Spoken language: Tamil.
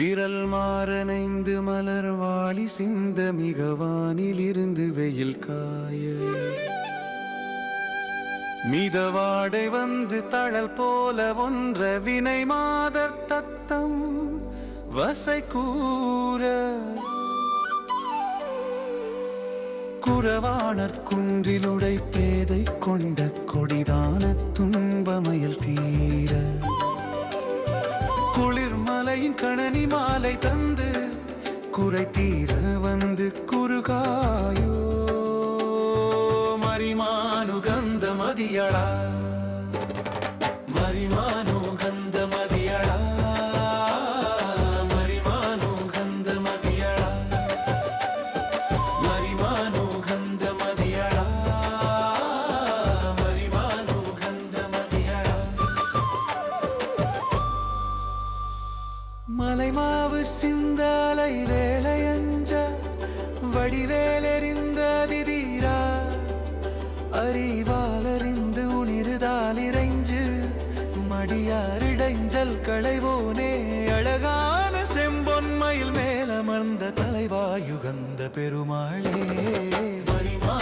விரல் மாறனைந்து மலர் வாழி சிந்த மிகவானில் இருந்து வெயில் காய. மிதவாடை வந்து தழல் போல ஒன்ற வினை மாதர் தத்தம் வசை கூற. குறவாணர் குன்றிலுடை பேதை கொண்ட கொடிதான துன் குளிர் மலையின் கணனி மாலை தந்து குறை தீர வந்து குறுகாயோ. மரிமானு மதியடா மலைமாவு சிந்தாலை வேளையஞ்ச வடிவேலெறிந்த திதீரா. அறிவாலறிந்து உணிருதால் இறைஞ்சு மடியாரிடைஞ்சல் களைவோனே. அழகான செம்பொன்மையில் மேலமர்ந்த தலைவாயுகந்த பெருமாளே மரிமானோ